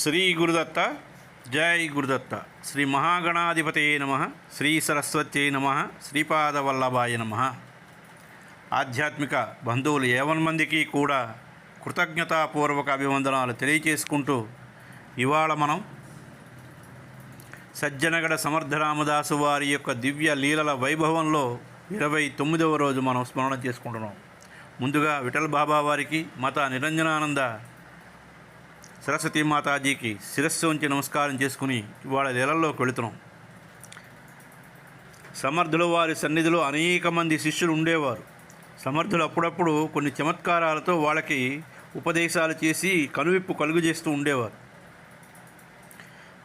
శ్రీ గురుదత్త జై గురుదత్త. శ్రీ మహాగణాధిపతయే నమ శ్రీ సరస్వత్యై నమ శ్రీపాదవల్లభాయ నమ. ఆధ్యాత్మిక బంధువులు ఏవన్ మందికి కూడా కృతజ్ఞతాపూర్వక అభివందనాలు తెలియచేసుకుంటూ ఇవాళ మనం సజ్జనగడ సమర్థరామదాసు వారి యొక్క దివ్య లీలల వైభవంలో ఇరవై తొమ్మిదవ రోజు మనం స్మరణ చేసుకుంటున్నాం. ముందుగా విఠల్ బాబా వారికి మత నిరంజనానంద సరస్వతీ మాతాజీకి శిరస్సు ఉంచి నమస్కారం చేసుకుని వాళ్ళ నెలల్లోకి వెళుతున్నాం. సమర్థులు వారి సన్నిధిలో అనేక మంది శిష్యులు ఉండేవారు. సమర్థులు అప్పుడప్పుడు కొన్ని చమత్కారాలతో వాళ్ళకి ఉపదేశాలు చేసి కనువిప్పు కలుగు చేస్తూ ఉండేవారు.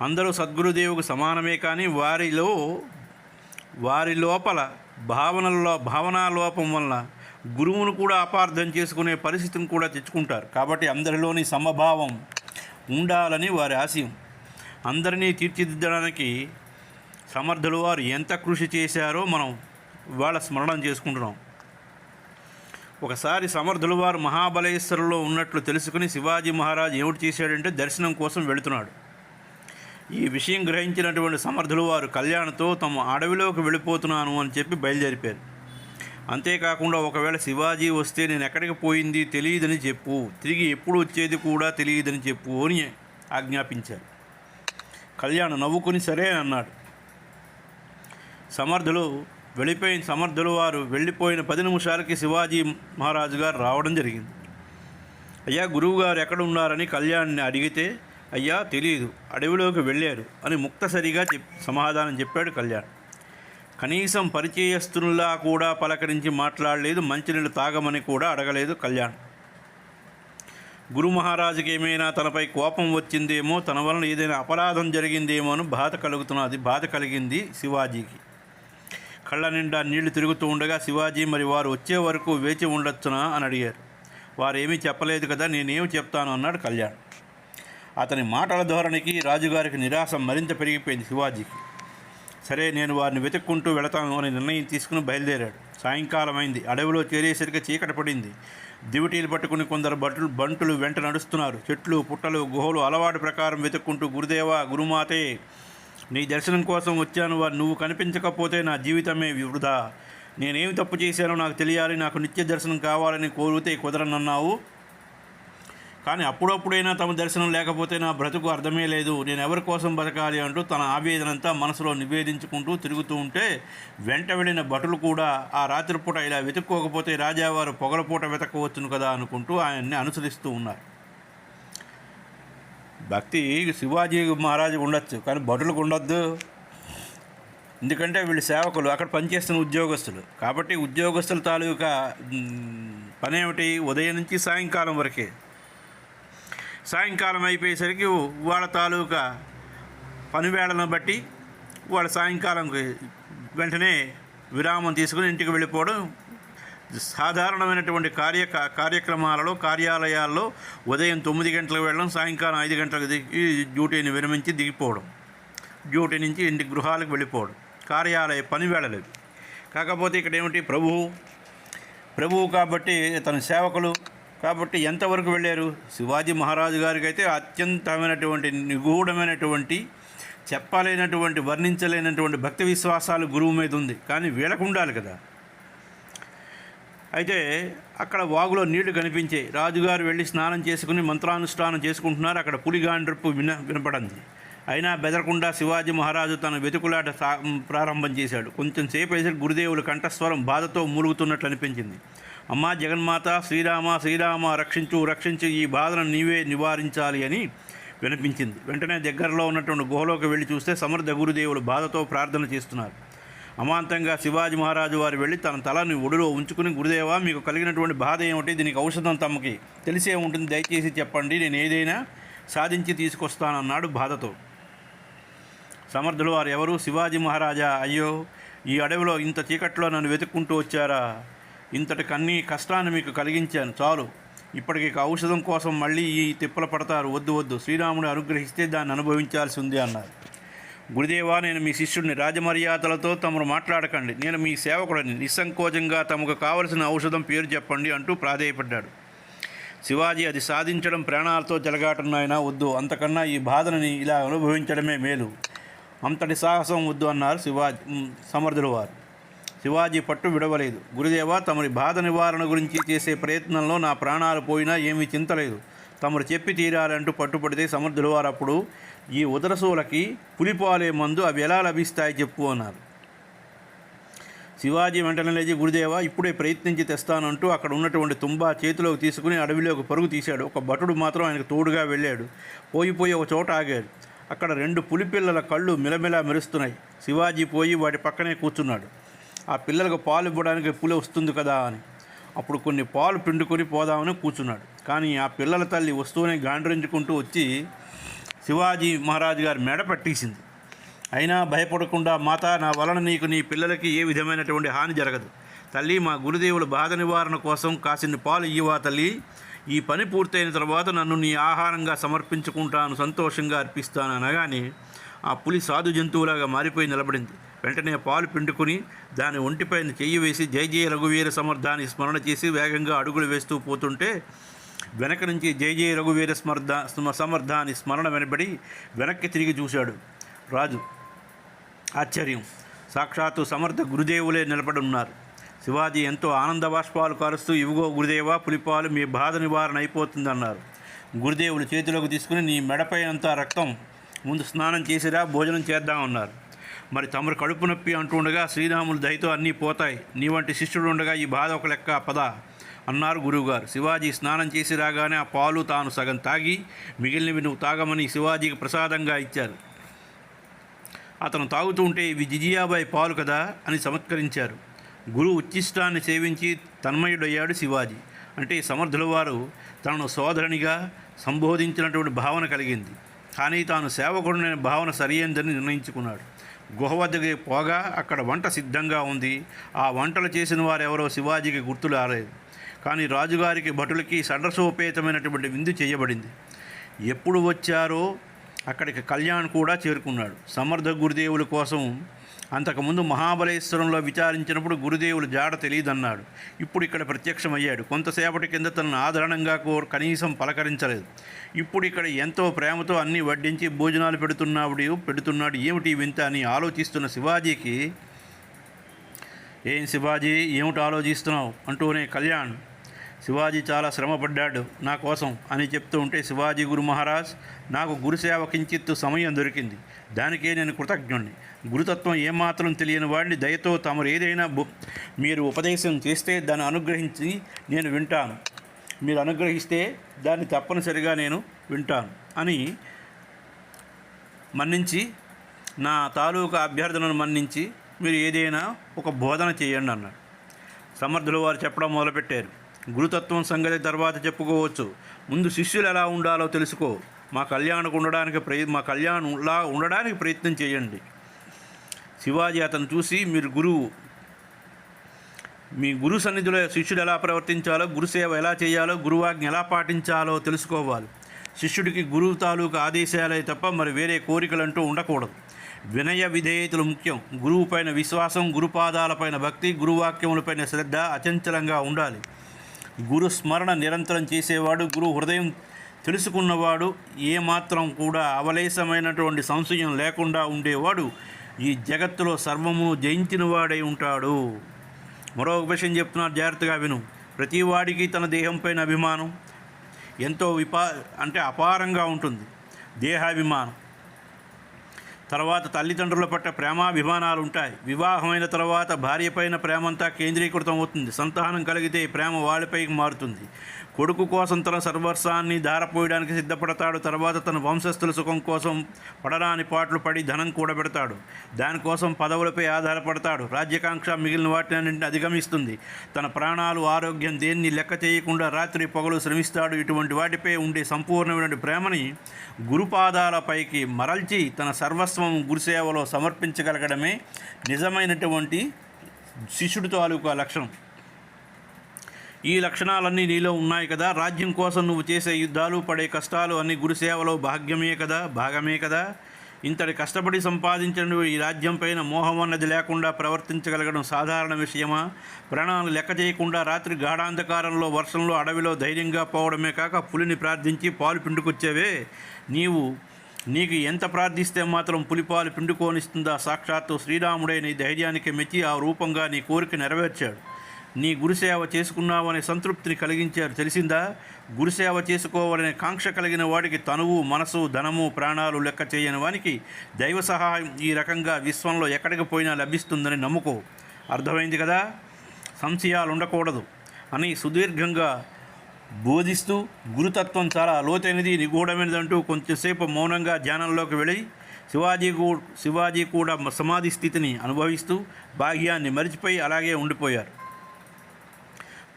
అందరూ సద్గురుదేవుకు సమానమే కానీ వారిలో వారి లోపల భావనల్లో భావనా లోపం వల్ల గురువును కూడా అపార్థం చేసుకునే పరిస్థితిని కూడా తెచ్చుకుంటారు. కాబట్టి అందరిలోని సమభావం ఉండాలని వారి ఆశయం. అందరినీ తీర్చిదిద్దడానికి సమర్థులు వారు ఎంత కృషి చేశారో మనం వాళ్ళ స్మరణం చేసుకుంటున్నాం. ఒకసారి సమర్థులు వారు మహాబలేశ్వరంలో ఉన్నట్లు తెలుసుకుని శివాజీ మహారాజ్ ఏమిటి చేశాడంటే దర్శనం కోసం వెళుతున్నాడు. ఈ విషయం గ్రహించినటువంటి సమర్థులు వారు కళ్యాణ్తో తమ అడవిలోకి వెళ్ళిపోతున్నాను అని చెప్పి బయలుదేరిపారు అంతేకాకుండా ఒకవేళ శివాజీ వస్తే నేను ఎక్కడికి పోయింది తెలియదని చెప్పు. తిరిగి ఎప్పుడు వచ్చేది కూడా తెలియదని చెప్పు అని ఆజ్ఞాపించారు. కళ్యాణ్ నవ్వుకుని సరే అన్నాడు. సమర్థులు వెళ్ళిపోయిన సమర్థులు వారు వెళ్ళిపోయిన పది నిమిషాలకి శివాజీ మహారాజు గారు రావడం జరిగింది. అయ్యా గురువుగారు ఎక్కడ ఉన్నారని కళ్యాణ్ని అడిగితే అయ్యా తెలియదు అడవిలోకి వెళ్ళారు అని ముక్తసరిగా చెప్ సమాధానం చెప్పాడు కళ్యాణ్. కనీసం పరిచయస్తుల్లా కూడా పలకరించి మాట్లాడలేదు మంచినీళ్ళు తాగమని కూడా అడగలేదు కళ్యాణ్. గురు మహారాజుకి ఏమైనా తనపై కోపం వచ్చిందేమో తన వలన ఏదైనా అపరాధం జరిగిందేమో అని బాధ కలుగుతున్నది బాధ కలిగింది శివాజీకి. కళ్ళ నిండా నీళ్ళు తిరుగుతూ ఉండగా శివాజీ మరి వారు వచ్చే వరకు వేచి ఉండొచ్చునా అని అడిగారు. వారేమీ చెప్పలేదు కదా నేనేమి చెప్తాను అన్నాడు కళ్యాణ్. అతని మాటల ధోరణికి రాజుగారికి నిరాశ మరింత పెరిగిపోయింది శివాజీకి. సరే నేను వారిని వెతుక్కుంటూ వెళతాను అని నిర్ణయం తీసుకుని బయలుదేరాడు. సాయంకాలం అయింది అడవిలో చేరేసరికి చీకట పడింది. దివిటీలు పట్టుకుని కొందరు బట్లు బంటులు వెంట నడుస్తున్నారు. చెట్లు పుట్టలు గుహలు అలవాటు ప్రకారం వెతుక్కుంటూ గురుదేవా గురుమాతే నీ దర్శనం కోసం వచ్చాను. వారు నువ్వు కనిపించకపోతే నా జీవితమే వృధా. నేనేమి తప్పు చేశానో నాకు తెలియాలి. నాకు నిత్య దర్శనం కావాలని కోరితే కుదరనన్నావు. కానీ అప్పుడప్పుడైనా తమ దర్శనం లేకపోతే నా బ్రతుకు అర్థమే లేదు. నేను ఎవరి కోసం బతకాలి అంటూ తన ఆవేదనంతా మనసులో నివేదించుకుంటూ తిరుగుతూ ఉంటే వెంట వెళ్ళిన భటులు కూడా ఆ రాత్రిపూట ఇలా వెతుక్కోకపోతే రాజావారు పొగలపూట వెతకవచ్చును కదా అనుకుంటూ ఆయన్ని అనుసరిస్తూ ఉన్నారు. భక్తి శివాజీ మహారాజు ఉండొచ్చు కానీ భటులకు ఉండొద్దు. ఎందుకంటే వీళ్ళు సేవకులు అక్కడ పనిచేస్తున్న ఉద్యోగస్తులు. కాబట్టి ఉద్యోగస్తుల తాలూకా పనేమిటి? ఉదయం నుంచి సాయంకాలం వరకే. సాయంకాలం అయిపోయేసరికి వాళ్ళ తాలూకా పనివేళను బట్టి వాళ్ళ సాయంకాలంకి వెంటనే విరామం తీసుకుని ఇంటికి వెళ్ళిపోవడం సాధారణమైనటువంటి కార్య కార్యక్రమాలలో కార్యాలయాల్లో ఉదయం తొమ్మిది గంటలకు వెళ్ళడం సాయంకాలం ఐదు గంటలకు దిగి డ్యూటీని విరమించి దిగిపోవడం. డ్యూటీ నుంచి ఇంటి గృహాలకు వెళ్ళిపోవడం. కార్యాలయ పని వెళ్ళలేదు కాకపోతే ఇక్కడ ఏమిటి? ప్రభువు ప్రభువు కాబట్టి తన సేవకులు కాబట్టి ఎంతవరకు వెళ్ళారు? శివాజీ మహారాజు గారికి అయితే అత్యంతమైనటువంటి నిగూఢమైనటువంటి చెప్పలేనటువంటి వర్ణించలేనటువంటి భక్తి విశ్వాసాలు గురువు మీద ఉంది. కానీ వీళ్ళకు ఉండాలి కదా. అయితే అక్కడ వాగులో నీళ్ళు కనిపించాయి. రాజుగారు వెళ్ళి స్నానం చేసుకుని మంత్రానుష్ఠానం చేసుకుంటున్నారు. అక్కడ పులిగాండ్రప్పు విన వినపడింది. అయినా బెదరకుండా శివాజీ మహారాజు తన వెతుకులాట సా ప్రారంభం చేశాడు. కొంచెం సేపేసరికి గురుదేవుల కంఠస్వరం బాధతో మూలుగుతున్నట్లు అనిపించింది. అమ్మా జగన్మాత శ్రీరామ శ్రీరామ రక్షించు రక్షించు ఈ బాధను నీవే నివారించాలి అని వినిపించింది. వెంటనే దగ్గరలో ఉన్నటువంటి గుహలోకి వెళ్ళి చూస్తే సమర్థ గురుదేవులు బాధతో ప్రార్థన చేస్తున్నారు. అమాంతంగా శివాజీ మహారాజు వారు వెళ్ళి తన తలని ఒడిలో ఉంచుకుని గురుదేవా మీకు కలిగినటువంటి బాధ ఏమిటి? దీనికి ఔషధం తమకి. తెలిసే ఉంటుంది దయచేసి చెప్పండి. నేను ఏదైనా సాధించి తీసుకొస్తానన్నాడు బాధతో. సమర్థులు వారు ఎవరు? శివాజీ మహారాజా. అయ్యో ఈ అడవిలో ఇంత చీకట్లో నన్ను వెతుక్కుంటూ వచ్చారా? ఇంతటి కన్నీ కష్టాన్ని మీకు కలిగించాను. చాలు. ఇప్పటికి ఔషధం కోసం మళ్ళీ ఈ తిప్పలు పడతారు. వద్దు వద్దు. శ్రీరాముడు అనుగ్రహిస్తే దాన్ని అనుభవించాల్సి ఉంది అన్నారు. గురుదేవా నేను మీ శిష్యుడిని రాజమర్యాదలతో తమరు మాట్లాడకండి. నేను మీ సేవకుడిని. నిస్సంకోచంగా తమకు కావలసిన ఔషధం పేరు చెప్పండి అంటూ ప్రాధేయపడ్డాడు. శివాజీ అది సాధించడం ప్రాణాలతో జలగాటన్నాయినా వద్దు. అంతకన్నా ఈ బాధని ఇలా అనుభవించడమే మేలు. అంతటి సాహసం వద్దు అన్నారు శివాజీ సమర్థుల వారు. శివాజీ పట్టు విడవలేదు. గురుదేవ తమరి బాధ నివారణ గురించి చేసే ప్రయత్నంలో నా ప్రాణాలు పోయినా ఏమీ చింతలేదు. తమరు చెప్పి తీరాలంటూ పట్టుపడితే సమర్థుల వారు అప్పుడు ఈ ఉదరసూలకి పులిపాలే మందు అవి ఎలా లభిస్తాయి చెప్పు అన్నారు. శివాజీ వెంటనే లేచి గురుదేవ ఇప్పుడే ప్రయత్నించి తెస్తానంటూ అక్కడ ఉన్నటువంటి తుంబా చేతిలోకి తీసుకుని అడవిలోకి పరుగు తీశాడు. ఒక భటుడు మాత్రం ఆయనకు తోడుగా వెళ్ళాడు. పోయిపోయి ఒక చోట ఆగాడు. అక్కడ రెండు పులిపిల్లల కళ్ళు మిలమిలా మెరుస్తున్నాయి. శివాజీ పోయి వాటి పక్కనే కూర్చున్నాడు. ఆ పిల్లలకు పాలు ఇవ్వడానికి పులి వస్తుంది కదా అని. అప్పుడు కొన్ని పాలు పిండుకొని పోదామని కూర్చున్నాడు. కానీ ఆ పిల్లల తల్లి వస్తూనే గాండ్రించుకుంటూ వచ్చి శివాజీ మహారాజు గారి మెడ పట్టేసింది. అయినా భయపడకుండా మాత నా వలన నీకు నీ పిల్లలకి ఏ విధమైనటువంటి హాని జరగదు. తల్లి మా గురుదేవుల బాధ నివారణ కోసం కాసిన్ని పాలు ఇవ్వా తల్లి? ఈ పని పూర్తయిన తర్వాత నన్ను నీ ఆహారంగా సమర్పించుకుంటాను సంతోషంగా అర్పిస్తాను అనగానే ఆ పులి సాధు జంతువులాగా మారిపోయి నిలబడింది. వెంటనే పాలు పిండుకుని దాని ఒంటిపైన చెయ్యి వేసి జై జయ రఘువీర సమర్థాన్ని స్మరణ చేసి వేగంగా అడుగులు వేస్తూ పోతుంటే వెనక నుంచి జై జయ రఘువీర స్మర్థ స్మ- సమర్థాన్ని స్మరణ వెనబడి వెనక్కి తిరిగి చూశాడు. రాజు ఆశ్చర్యం. సాక్షాత్తు సమర్థ గురుదేవులే నిలబడి ఉన్నారు. శివాజీ ఎంతో ఆనంద బాష్పాలు కారుస్తూ ఇవిగో గురుదేవా పులిపాలు మీ బాధ నివారణ అయిపోతుందన్నారు. గురుదేవులు చేతిలోకి తీసుకుని నీ మెడపై అంతా రక్తం ముందు స్నానం చేసిరా భోజనం చేద్దామన్నారు మరి తమరు కడుపు నొప్పి అంటుండగా శ్రీరాములు దయతో అన్నీ పోతాయి. నీ వంటి శిష్యుడు ఉండగా ఈ బాధ ఒక లెక్క పద అన్నారు గురువుగారు. శివాజీ స్నానం చేసి రాగానే ఆ పాలు తాను సగం తాగి మిగిలినవి నువ్వు తాగమని శివాజీకి ప్రసాదంగా ఇచ్చారు. అతను తాగుతూ ఉంటే ఇవి జిజియాబాయి పాలు కదా అని సమత్కరించారు గురు ఉచ్చిష్టాన్ని సేవించి తన్మయుడయ్యాడు శివాజీ. అంటే సమర్థుల వారు తనను సోదరునిగా సంబోధించినటువంటి భావన కలిగింది. కానీ తాను సేవకుడునైన భావన సరియైందని నిర్ణయించుకున్నాడు. గుహ వద్దకి పోగా అక్కడ వంట సిద్ధంగా ఉంది. ఆ వంటలు చేసిన వారెవరో శివాజీకి గుర్తు రాలేదు. కానీ రాజుగారికి భటులకి సడరసోపేతమైనటువంటి విందు చేయబడింది. ఎప్పుడు వచ్చారో అక్కడికి కళ్యాణ్ కూడా చేరుకున్నాడు. సమర్థ గురుదేవుల కోసం అంతకుముందు మహాబలేశ్వరంలో విచారించినప్పుడు గురుదేవులు జాడ తెలియదన్నాడు. ఇప్పుడు ఇక్కడ ప్రత్యక్షమయ్యాడు. కొంతసేపటి కింద తనను ఆదరణంగా కోరు కనీసం పలకరించలేదు. ఇప్పుడు ఇక్కడ ఎంతో ప్రేమతో అన్నీ వడ్డించి భోజనాలు పెడుతున్నాడు పెడుతున్నాడు. ఏమిటి వింత అని ఆలోచిస్తున్న శివాజీకి ఏం శివాజీ ఏమిటి ఆలోచిస్తున్నావు? అంటూనే కళ్యాణ్ శివాజీ చాలా శ్రమపడ్డాడు. నా కోసం అని చెప్తూ ఉంటే శివాజీ గురు మహారాజ్ నాకు గురుసేవ కించిత్తు సమయం దొరికింది. దానికే నేను కృతజ్ఞుణ్ణి. గురుతత్వం ఏమాత్రం తెలియని వాడిని దయతో తమరు ఏదైనా మీరు ఉపదేశం చేస్తే దాన్ని అనుగ్రహించి నేను వింటాను. మీరు అనుగ్రహిస్తే దాన్ని తప్పనిసరిగా నేను వింటాను అని మన్నించి నా తాలూకా అభ్యర్థనను మన్నించి మీరు ఏదైనా ఒక బోధన చేయండి అన్నాడు. సమర్థులు వారు చెప్పడం మొదలుపెట్టారు. గురుతత్వం సంగతి తర్వాత చెప్పుకోవచ్చు. ముందు శిష్యులు ఎలా ఉండాలో తెలుసుకో. మా కళ్యాణకు ఉండడానికి ప్రయ మా కళ్యాణంలా ఉండడానికి ప్రయత్నం చేయండి. శివాజీ అతను చూసి మీరు గురువు మీ గురు సన్నిధిలో శిష్యుడు ఎలా ప్రవర్తించాలో గురుసేవ ఎలా చేయాలో గురువాజ్ఞ ఎలా పాటించాలో తెలుసుకోవాలి. శిష్యుడికి గురువు తాలూకు ఆదేశాలే తప్ప మరి వేరే కోరికలంటూ ఉండకూడదు. వినయ విధేయతలు ముఖ్యం. గురువు పైన విశ్వాసం గురుపాదాలపైన భక్తి గురువాక్యములపైన శ్రద్ధ అచంచలంగా ఉండాలి. గురు స్మరణ నిరంతరం చేసేవాడు గురు హృదయం తెలుసుకున్నవాడు ఏమాత్రం కూడా అవలేశమైనటువంటి సంశయం లేకుండా ఉండేవాడు ఈ జగత్తులో సర్వము జయించిన వాడై ఉంటాడు. మరో విషయం చెప్తున్నారు జాగ్రత్తగా విను. ప్రతి వాడికి తన దేహంపైన అభిమానం ఎంతో విపా అంటే అపారంగా ఉంటుంది. దేహాభిమానం. తర్వాత తల్లిదండ్రుల పట్ల ప్రేమాభిమానాలు ఉంటాయి వివాహమైన తర్వాత భార్య పైన ప్రేమంతా కేంద్రీకృతం అవుతుంది. సంతానం కలిగితే ప్రేమ వాళ్ళపైకి మారుతుంది. కొడుకు కోసం తన సర్వస్వాన్ని ధారపోయడానికి సిద్ధపడతాడు. తర్వాత తన వంశస్థుల సుఖం కోసం పడరాని పాటలు పడి ధనం కూడబెడతాడు. దానికోసం పదవులపై ఆధారపడతాడు. రాజ్యాకాంక్ష మిగిలిన వాటిని అధిగమిస్తుంది. తన ప్రాణాలు ఆరోగ్యం దేన్ని లెక్క చేయకుండా రాత్రి పగలు శ్రమిస్తాడు. ఇటువంటి వాటిపై ఉండే సంపూర్ణమైన ప్రేమని గురుపాదాలపైకి మరల్చి తన సర్వస్వం గురుసేవలో సమర్పించగలగడమే నిజమైనటువంటి శిష్యుడి తాలూకా లక్షణం. ఈ లక్షణాలన్నీ నీలో ఉన్నాయి కదా. రాజ్యం కోసం నువ్వు చేసే యుద్ధాలు పడే కష్టాలు అన్నీ గురుసేవలో భాగ్యమే కదా భాగమే కదా. ఇంతటి కష్టపడి సంపాదించిన ఈ రాజ్యం పైన మోహం అన్నది లేకుండా ప్రవర్తించగలగడం సాధారణ విషయమా? ప్రాణాలు లెక్క చేయకుండా రాత్రి గాఢాంధకారంలో వర్షంలో అడవిలో ధైర్యంగా పోవడమే కాక పులిని ప్రార్థించి పాలు పిండుకొచ్చేవే. నీవు నీకు ఎంత ప్రార్థిస్తే మాత్రం పులిపాలు పిండుకోనిస్తుందా? సాక్షాత్తు శ్రీరాముడే నీ ధైర్యానికి మెచ్చి ఆ రూపంగా నీ కోరిక నెరవేర్చాడు. నీ గురుసేవ చేసుకున్నావనే సంతృప్తిని కలిగించారు. తెలిసిందా? గురుసేవ చేసుకోవాలనే కాంక్ష కలిగిన వాడికి తనువు మనసు ధనము ప్రాణాలు లెక్క చేయని వానికి దైవ సహాయం ఈ రకంగా విశ్వంలో ఎక్కడికి పోయినా లభిస్తుందని నమ్ముకో. అర్థమైంది కదా? సంశయాలు ఉండకూడదు అని సుదీర్ఘంగా బోధిస్తూ గురుతత్వం చాలా లోతైనది నిగూఢమైనదంటూ కొంచెంసేపు మౌనంగా ధ్యానంలోకి వెళ్ళి శివాజీ శివాజీ కూడా సమాధి స్థితిని అనుభవిస్తూ భాగ్యాన్ని మరిచిపోయి అలాగే ఉండిపోయారు.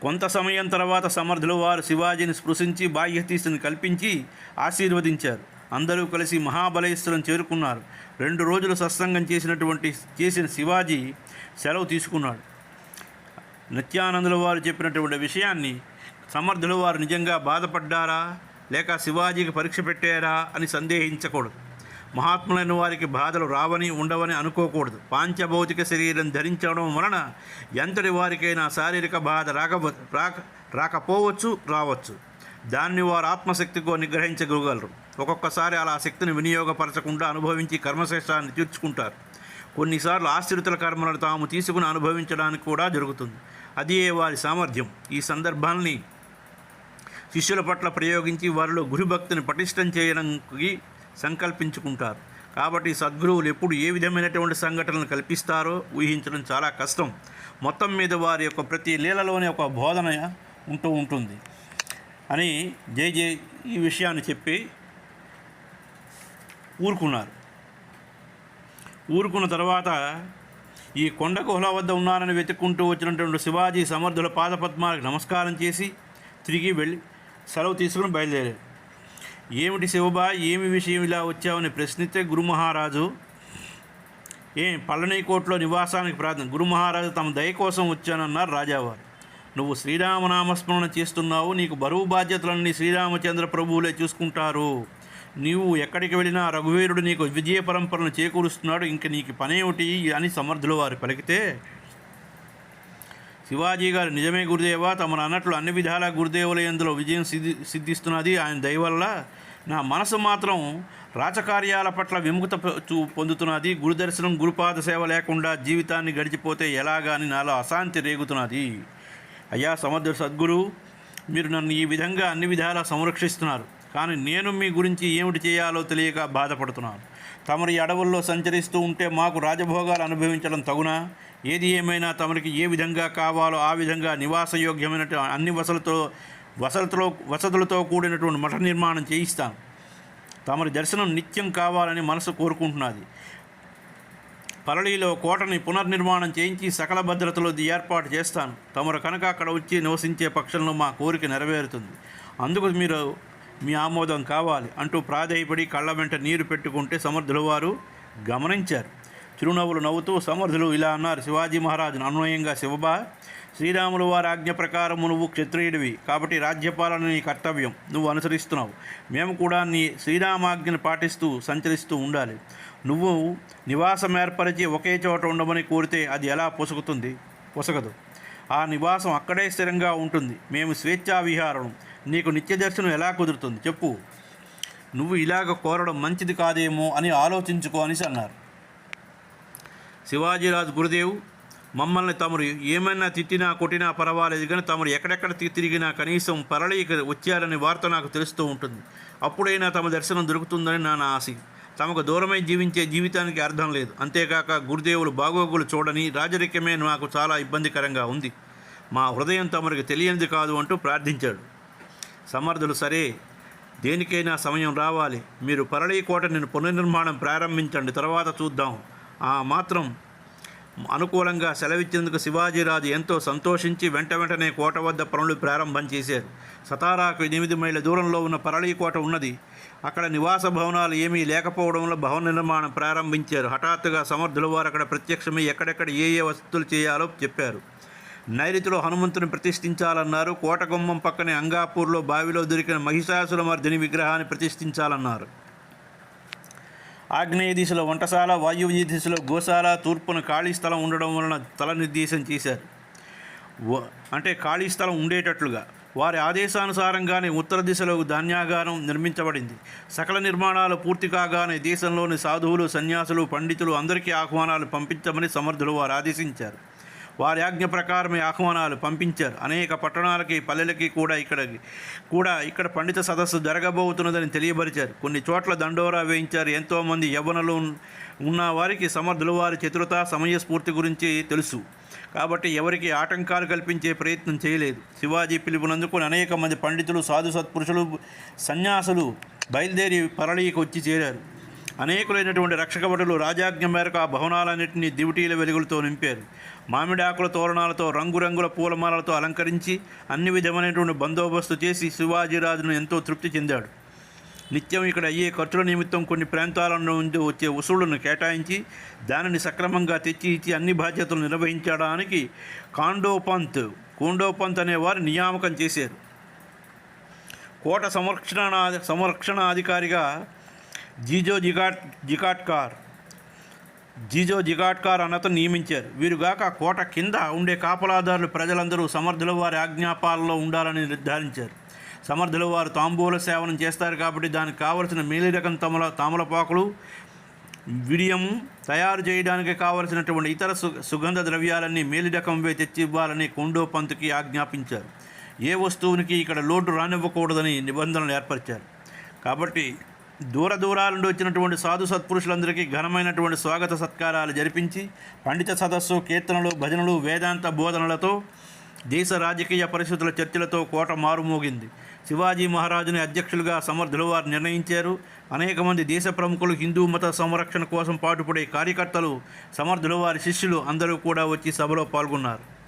కొంత సమయం తర్వాత సమర్థులు వారు శివాజీని స్పృశించి బాహ్యతీస్తుని కల్పించి ఆశీర్వదించారు. అందరూ కలిసి మహాబలేశ్వరం చేరుకున్నారు. రెండు రోజులు సత్సంగం చేసినటువంటి చేసిన శివాజీ సెలవు తీసుకున్నాడు. నిత్యానందుల వారు చెప్పినటువంటి విషయాన్ని సమర్థులు వారు నిజంగా బాధపడ్డారా? లేక శివాజీకి పరీక్ష పెట్టారా? అని సందేహించకూడదు. మహాత్ములైన వారికి బాధలు రావని ఉండవని అనుకోకూడదు. పాంచభౌతిక శరీరం ధరించడం వలన ఎంతటి వారికైనా శారీరక బాధ రాక రాక రాకపోవచ్చు రావచ్చు. దాన్ని వారు ఆత్మశక్తికో నిగ్రహించగలగలరు ఒక్కొక్కసారి అలా శక్తిని వినియోగపరచకుండా అనుభవించి కర్మశేషాన్ని తీర్చుకుంటారు. కొన్నిసార్లు ఆశ్రితుల కర్మలను తాము తీసుకుని అనుభవించడానికి కూడా జరుగుతుంది. అదే వారి సామర్థ్యం. ఈ సందర్భాల్ని శిష్యుల పట్ల ప్రయోగించి వారిలో గురుభక్తిని పటిష్టం చేయడానికి సంకల్పించుకుంటారు. కాబట్టి సద్గురువులు ఎప్పుడు ఏ విధమైనటువంటి సంఘటనలు కల్పిస్తారో ఊహించడం చాలా కష్టం. మొత్తం మీద వారి యొక్క ప్రతి లీలలోనే ఒక బోధన ఉంటూ ఉంటుంది. అని జై జై ఈ విషయాన్ని చెప్పి ఊరుకున్నారు. ఊరుకున్న తర్వాత ఈ కొండ గుహల వద్ద ఉన్నారని వెతుక్కుంటూ వచ్చినటువంటి శివాజీ సమర్థుల పాదపద్మాలకు నమస్కారం చేసి తిరిగి వెళ్ళి సెలవు తీసుకుని బయలుదేరారు. ఏమిటి శివబా ఏమి విషయం ఇలా వచ్చావని ప్రశ్నిస్తే గురు మహారాజు ఏం పల్లనీకోట్లో నివాసానికి ప్రార్థన. గురు మహారాజు తమ దయ కోసం వచ్చానన్నారు రాజావారు. నువ్వు శ్రీరామనామస్మరణ చేస్తున్నావు నీకు బరువు బాధ్యతలన్నీ శ్రీరామచంద్ర ప్రభువులే చూసుకుంటారు. నీవు ఎక్కడికి వెళ్ళినా రఘువీరుడు నీకు విజయ పరంపరను చేకూరుస్తున్నాడు ఇంక నీకు పనేమిటి అని సమర్థుల వారు పలికితే శివాజీ గారు నిజమే గురుదేవా తమను అన్నట్లు అన్ని విధాల గురుదేవుల ఎందులో విజయం సిద్ధి సిద్ధిస్తున్నది ఆయన దయ వల్ల. నా మనసు మాత్రం రాచకార్యాల పట్ల విముఖత చూ- పొందుతున్నది. గురుదర్శనం గురుపాద సేవ లేకుండా జీవితాన్ని గడిచిపోతే ఎలాగా అని నాలో అశాంతి రేగుతున్నది. అయ్యా సమర్థ సద్గురు మీరు నన్ను ఈ విధంగా అన్ని విధాలా సంరక్షిస్తున్నారు. కానీ నేను మీ గురించి ఏమిటి చేయాలో తెలియక బాధపడుతున్నాను. తమరి అడవుల్లో సంచరిస్తూ ఉంటే మాకు రాజభోగాలు అనుభవించడం తగునా? ఏది ఏమైనా తమరికి ఏ విధంగా కావాలో ఆ విధంగా నివాసయోగ్యమైన అన్ని వసతులతో వసతులతో వసతులతో కూడినటువంటి మఠ నిర్మాణం చేయిస్తాను తమరి దర్శనం నిత్యం కావాలని మనసు కోరుకుంటున్నది. పరళిలో కోటని పునర్నిర్మాణం చేయించి సకల భద్రతలో ఏర్పాటు చేస్తాను. తమరు కనుక అక్కడ వచ్చి నివసించే పక్షంలో మా కోరిక నెరవేరుతుంది. అందుకు మీరు మీ ఆమోదం కావాలి అంటూ ప్రాధేయపడి కళ్ళ వెంట నీరు పెట్టుకుంటే సమర్థుల వారు గమనించారు. చిరునవ్వులు నవ్వుతూ సమర్థులు ఇలా అన్నారు. శివాజీ మహారాజును అన్వయంగా శివబా శ్రీరాములు వారి ఆజ్ఞ ప్రకారము నువ్వు క్షత్రియుడివి కాబట్టి రాజ్యపాలన నీ కర్తవ్యం. నువ్వు అనుసరిస్తున్నావు. మేము కూడా నీ శ్రీరామాజ్ఞను పాటిస్తూ సంచరిస్తూ ఉండాలి. నువ్వు నివాసం ఏర్పరిచి ఒకే చోట ఉండమని కోరితే అది ఎలా పొసుకుతుంది? పొసగదు. ఆ నివాసం అక్కడే స్థిరంగా ఉంటుంది. మేము స్వేచ్ఛా విహారం నీకు నిత్య దర్శనం ఎలా కుదురుతుంది? చెప్పు. నువ్వు ఇలాగ కోరడం మంచిది కాదేమో అని ఆలోచించుకో అనేసి అన్నారు. శివాజీరాజు గురుదేవ్ మమ్మల్ని తమరు ఏమైనా తిట్టినా కొట్టినా పర్వాలేదు కానీ తమరు ఎక్కడెక్కడ తిరిగినా కనీసం పరళీకి వచ్చారనే వార్త నాకు తెలుస్తూ ఉంటుంది. అప్పుడైనా తమ దర్శనం దొరుకుతుందని నా నా ఆశ. తమకు దూరమై జీవించే జీవితానికి అర్థం లేదు. అంతేకాక గురుదేవులు బాగోగులు చూడని రాజరికమే నాకు చాలా ఇబ్బందికరంగా ఉంది. మా హృదయం తమరికి తెలియనిది కాదు అంటూ ప్రార్థించాడు. సమర్థులు సరే దేనికైనా సమయం రావాలి. మీరు పరళీ నేను పునర్నిర్మాణం ప్రారంభించండి. తర్వాత చూద్దాం. ఆ మాత్రం అనుకూలంగా సెలవిచ్చేందుకు శివాజీరాజు ఎంతో సంతోషించి వెంట వెంటనే కోట వద్ద పనులు ప్రారంభం చేశారు. సతారాకు ఎనిమిది మైళ్ళ దూరంలో ఉన్న పరళీ కోట ఉన్నది. అక్కడ నివాస భవనాలు ఏమీ లేకపోవడంలో భవన నిర్మాణం ప్రారంభించారు. హఠాత్తుగా సమర్థుల వారు అక్కడ ప్రత్యక్షమై ఎక్కడెక్కడ ఏ ఏ వసతులు చేయాలో చెప్పారు. నైరుతిలో హనుమంతుని ప్రతిష్ఠించాలన్నారు. కోటగుమ్మం పక్కనే అంగాపూర్లో బావిలో దొరికిన మహిషాసుల మర్దిని విగ్రహాన్ని ప్రతిష్ఠించాలన్నారు. ఆగ్నేయ దిశలో వంటశాల వాయువ్య దిశలో గోశాల తూర్పున ఖాళీ స్థలం ఉండడం వలన తల నిర్దేశం చేశారు అంటే ఖాళీ స్థలం ఉండేటట్లుగా. వారి ఆదేశానుసారంగానే ఉత్తర దిశలో ధాన్యాగారం నిర్మించబడింది. సకల నిర్మాణాలు పూర్తి కాగానే దేశంలోని సాధువులు సన్యాసులు పండితులు అందరికీ ఆహ్వానాలు పంపించమని సమర్థులు వారు ఆదేశించారు. వారి ఆజ్ఞ ప్రకారమే ఆహ్వానాలు పంపించారు. అనేక పట్టణాలకి పల్లెలకి కూడా ఇక్కడ కూడా ఇక్కడ పండిత సదస్సు జరగబోతున్నదని తెలియపరిచారు కొన్ని చోట్ల దండోరా వేయించారు. ఎంతోమంది యవ్వనులు ఉన్న వారికి సమర్థులు వారి చతురత సమయస్ఫూర్తి గురించి తెలుసు. కాబట్టి ఎవరికి ఆటంకాలు కల్పించే ప్రయత్నం చేయలేదు. శివాజీ పిలుపునందుకుని అనేక మంది పండితులు సాధు సత్పురుషులు సన్యాసులు బయలుదేరి పరళీకి వచ్చి చేరారు. అనేకులైనటువంటి రక్షక భటులు రాజాజ్ఞ మేరకు ఆ భవనాలన్నింటినీ దివిటీల వెలుగులతో నింపారు. మామిడి ఆకుల తోరణాలతో రంగురంగుల పూలమాలతో అలంకరించి అన్ని విధమైనటువంటి బందోబస్తు చేసి శివాజీరాజును ఎంతో తృప్తి చెందాడు. నిత్యం ఇక్కడ అయ్యే ఖర్చుల నిమిత్తం కొన్ని ప్రాంతాల నుండి వచ్చే వసూళ్ళను కేటాయించి దానిని సక్రమంగా తెచ్చి ఇచ్చి అన్ని బాధ్యతలు నిర్వహించడానికి కాండోపంత్ కోండోపంత్ అనే వారు నియామకం చేశారు. కోట సంరక్షణ సంరక్షణాధికారిగా జీజో జిగాట్ జిగాట్కార్. జీజో జిగాట్కార్ అన్నతను నియమించారు. వీరుగాక కోట కింద ఉండే కాపలాదారులు ప్రజలందరూ సమర్థుల వారి ఆజ్ఞాపాలలో ఉండాలని నిర్ధారించారు. సమర్థుల వారు తాంబూల సేవనం చేస్తారు కాబట్టి దానికి కావలసిన మేలి రకం తమల తామలపాకులు విడియం తయారు చేయడానికి కావలసినటువంటి ఇతర సు సుగంధ ద్రవ్యాలన్నీ మేలి రకంవే తెచ్చి ఇవ్వాలని కొండో పంతుకి ఆజ్ఞాపించారు. ఏ వస్తువునికి ఇక్కడ లోటు రానివ్వకూడదని నిబంధనలు ఏర్పరిచారు. కాబట్టి దూర దూరాల నుండి వచ్చినటువంటి సాధు సత్పురుషులందరికీ ఘనమైనటువంటి స్వాగత సత్కారాలు జరిపించి పండిత సదస్సు కీర్తనలు భజనలు వేదాంత బోధనలతో దేశ రాజకీయ పరిస్థితుల చర్చలతో కోట మారుమోగింది. శివాజీ మహారాజుని అధ్యక్షులుగా సమర్థులు వారు నిర్ణయించారు. అనేక మంది దేశ ప్రముఖులు హిందూ మత సంరక్షణ కోసం పాటుపడే కార్యకర్తలు సమర్థులు వారి శిష్యులు అందరూ కూడా వచ్చి సభలో పాల్గొన్నారు.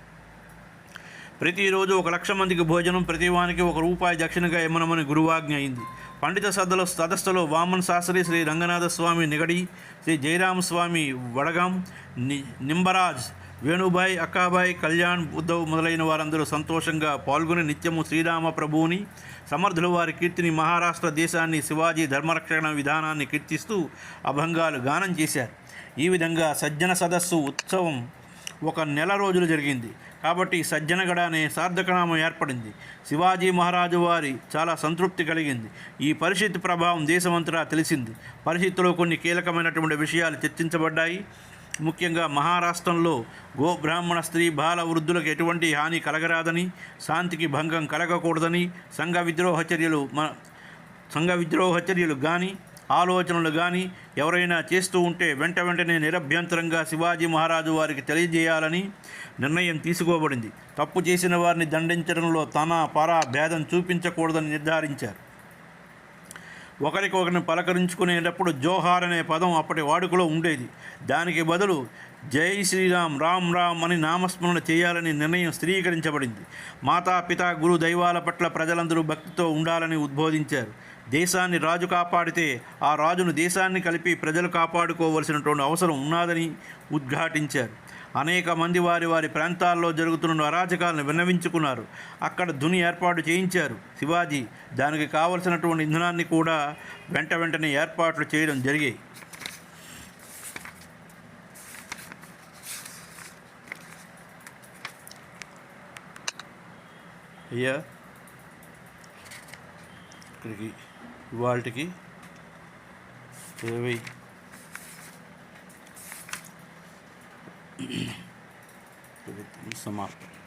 ప్రతిరోజు ఒక లక్ష మందికి భోజనం ప్రతివానికి ఒక రూపాయి దక్షిణగా ఇమ్మనమని గురువాజ్ఞ అయింది. పండిత సదలో సదస్సులో వామన్ శాస్త్రి శ్రీ రంగనాథ స్వామి నిగడి శ్రీ జయరామస్వామి వడగం ని నింబరాజ్ వేణుబాయ్ అక్కాబాయ్ కళ్యాణ్ ఉద్ధవ్ మొదలైన వారందరూ సంతోషంగా పాల్గొని నిత్యము శ్రీరామ ప్రభువుని సమర్థుల వారి కీర్తిని మహారాష్ట్ర దేశాన్ని శివాజీ ధర్మరక్షణ విధానాన్ని కీర్తిస్తూ అభంగాలు గానం చేశారు. ఈ విధంగా సజ్జన సదస్సు ఉత్సవం ఒక నెల రోజులు జరిగింది. కాబట్టి సజ్జనగడ అనే సార్థకనామం ఏర్పడింది. శివాజీ మహారాజు వారి చాలా సంతృప్తి కలిగింది. ఈ పరిస్థితి ప్రభావం దేశమంతటా తెలిసింది. పరిస్థితిలో కొన్ని కీలకమైనటువంటి విషయాలు చర్చించబడ్డాయి. ముఖ్యంగా మహారాష్ట్రంలో గో బ్రాహ్మణ స్త్రీ బాల వృద్ధులకు ఎటువంటి హాని కలగరాదని శాంతికి భంగం కలగకూడదని సంఘ విద్రోహ చర్యలు మ సంఘ విద్రోహ చర్యలు కానీ ఆలోచనలు కానీ ఎవరైనా చేస్తూ ఉంటే వెంట వెంటనే నిరభ్యంతరంగా శివాజీ మహారాజు వారికి తెలియజేయాలని నిర్ణయం తీసుకోబడింది. తప్పు చేసిన వారిని దండించడంలో తన పరా భేదం చూపించకూడదని నిర్ధారించారు. ఒకరికొకరిని పలకరించుకునేటప్పుడు జోహార్ అనే పదం అప్పటి వాడుకలో ఉండేది. దానికి బదులు జై శ్రీరామ్ రామ్ రామ్ అని నామస్మరణ చేయాలని నిర్ణయం స్థిరీకరించబడింది మాతా పిత గురు దైవాల పట్ల ప్రజలందరూ భక్తితో ఉండాలని ఉద్బోధించారు. దేశాన్ని రాజు కాపాడితే ఆ రాజును దేశాన్ని కలిపి ప్రజలు కాపాడుకోవలసినటువంటి అవసరం ఉన్నదని ఉద్ఘాటించారు. అనేక మంది వారి వారి ప్రాంతాల్లో జరుగుతున్న అరాచకాలను విన్నవించుకున్నారు. అక్కడ ధుని ఏర్పాటు చేయించారు. శివాజీ దానికి కావలసినటువంటి ఇంధనాన్ని కూడా వెంట వెంటనే ఏర్పాట్లు చేయడం జరిగాయి. అయ్యా. ఇక్కడికి ఇవాళకి ఇరవై సమాప్తం.